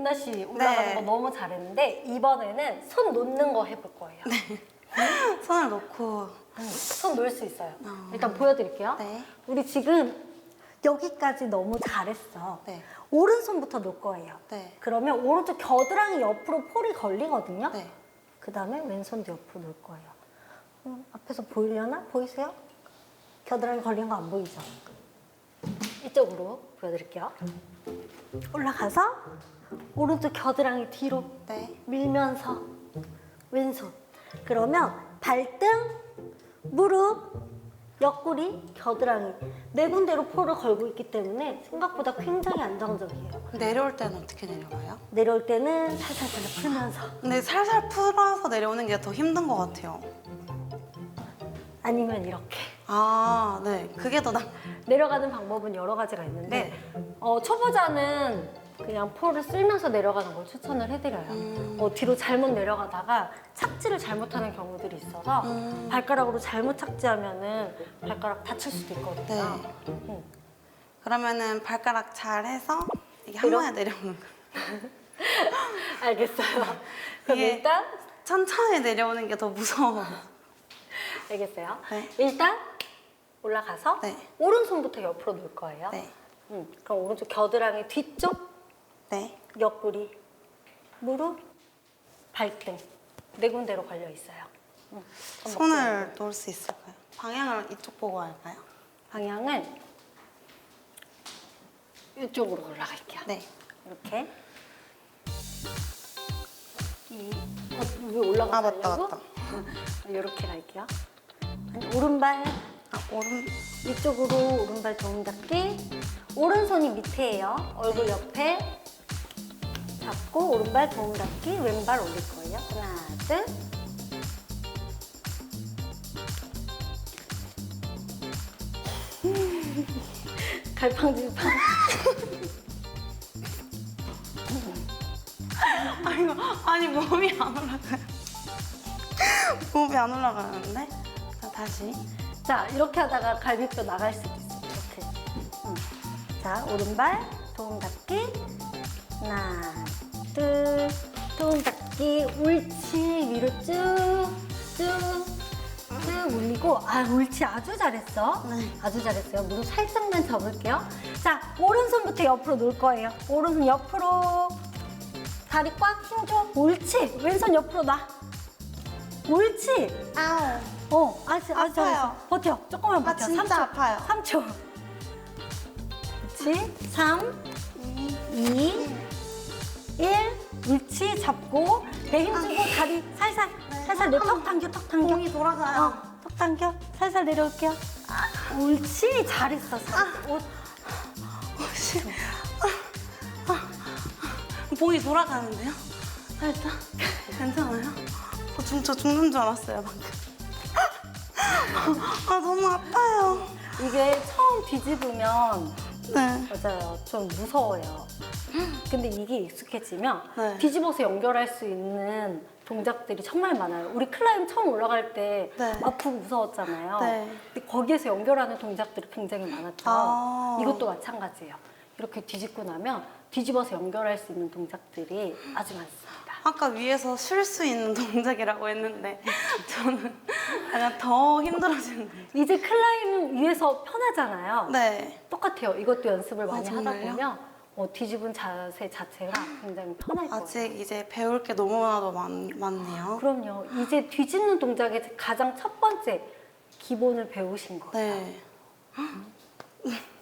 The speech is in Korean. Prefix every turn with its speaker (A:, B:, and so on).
A: 은나 씨 올라가는
B: 네.
A: 거 너무 잘했는데 이번에는 손 놓는 거 해볼 거예요.
B: 손을 놓고
A: 음, 손 놓을 수 있어요.
B: 어.
A: 일단 보여드릴게요.
B: 네.
A: 우리 지금 여기까지 너무 잘했어.
B: 네.
A: 오른손부터 놓을 거예요.
B: 네.
A: 그러면 오른쪽 겨드랑이 옆으로 폴이 걸리거든요.
B: 네.
A: 그 다음에 왼손도 옆으로 놓을 거예요. 음, 앞에서 보이려나? 보이세요? 겨드랑이 걸린 거 안 보이죠? 이쪽으로 보여드릴게요. 올라가서 오른쪽 겨드랑이 뒤로
B: 네.
A: 밀면서 왼손. 그러면 발등, 무릎, 옆구리, 겨드랑이 네 군데로 폴을 걸고 있기 때문에 생각보다 굉장히 안정적이에요.
B: 내려올 때는 어떻게 내려가요?
A: 내려올 때는 살살 살살 풀면서
B: 근데 살살 풀어서 내려오는 게 더 힘든 것 같아요.
A: 아니면 이렇게
B: 아, 네. 그게 더 나.
A: 내려가는 방법은 여러 가지가 있는데 어, 초보자는 그냥 폴을 쓸면서 내려가는 걸 추천을 해드려요.
B: 음.
A: 어, 뒤로 잘못 내려가다가 착지를 잘못하는 경우들이 있어서
B: 음.
A: 발가락으로 잘못 착지하면은 발가락 다칠 수도 있거든요.
B: 네.
A: 응.
B: 그러면은 발가락 잘 해서 이게 한 번에 내려오는 거.
A: 알겠어요. 그럼
B: 이게-
A: 일단
B: 천천히 내려오는 게 더 무서워.
A: 알겠어요.
B: 네.
A: 일단 올라가서
B: 네.
A: 오른손부터 옆으로 놓을 거예요.
B: 네.
A: 응. 그럼 오른쪽 겨드랑이 뒤쪽
B: 네.
A: 옆구리, 무릎, 발등 네 군데로 걸려 있어요. 응. 한번
B: 손을 놓을 수 있을까요? 방향을 이쪽 보고 할까요?
A: 방향은 이쪽으로 올라갈게요.
B: 네.
A: 이렇게. 이, 어, 왜 올라가려고?
B: 아, 맞다, 맞다.
A: 이렇게 갈게요. 아니, 오른발
B: 아, 오른.
A: 이쪽으로 오른발 닫기. 오른손이 밑에예요. 얼굴 옆에 잡고 오른발 도움 닫기. 왼발 올릴 거예요. 하나, 둘. 갈팡질팡.
B: 아이고, 아니, 몸이 안 올라가요. 몸이 안 올라가는데? 자, 다시.
A: 자, 이렇게 하다가 갈비뼈 나갈 수도 있어. 이렇게. 응. 자, 오른발 도움 닫기. 하나, 둘, 도움 닫기. 옳지. 위로 쭉, 쭉, 쭉 올리고. 아, 옳지. 아주 잘했어.
B: 네.
A: 아주 잘했어요. 무릎 살짝만 접을게요. 자, 오른손부터 옆으로 놓을 거예요. 오른손 옆으로. 다리 꽉 힘줘. 옳지. 왼손 옆으로 놔. 옳지.
B: 아우.
A: 어, 아주, 아주
B: 아파요.
A: 잘했어. 버텨. 조금만
B: 아,
A: 버텨.
B: 진짜
A: 3초.
B: 아파요.
A: 3초. 그렇지. 3, 2, 1. 옳지. 잡고. 배 힘주고 다리 살살, 살살 내턱 당겨, 턱 당겨.
B: 공이 돌아가요.
A: 어, 턱 당겨. 살살 내려올게요. 옳지. 잘했어. 오,
B: 혹시. 아, 아, 봉이 돌아가는데요? 살짝? 괜찮아요? 어, 진짜 죽는 줄 알았어요, 방금. 아, 너무 아파요.
A: 이게 처음 뒤집으면
B: 네.
A: 맞아요. 좀 무서워요. 근데 이게 익숙해지면
B: 네.
A: 뒤집어서 연결할 수 있는 동작들이 정말 많아요. 우리 클라임 처음 올라갈 때
B: 네.
A: 아프고 무서웠잖아요.
B: 네.
A: 근데 거기에서 연결하는 동작들이 굉장히 많았죠.
B: 아.
A: 이것도 마찬가지예요. 이렇게 뒤집고 나면 뒤집어서 연결할 수 있는 동작들이 아주 많습니다.
B: 아까 위에서 쉴 수 있는 동작이라고 했는데 저는 약간 더 힘들어지는데.
A: 이제 클라임은 위에서 편하잖아요.
B: 네.
A: 똑같아요. 이것도 연습을 많이
B: 아,
A: 하다
B: 정말요?
A: 보면 어, 뒤집은 자세 자체가 굉장히 편할 거예요.
B: 아직 이제 배울 게 너무나도 많, 많네요.
A: 그럼요. 이제 뒤집는 동작의 가장 첫 번째 기본을 배우신 거예요.
B: 네.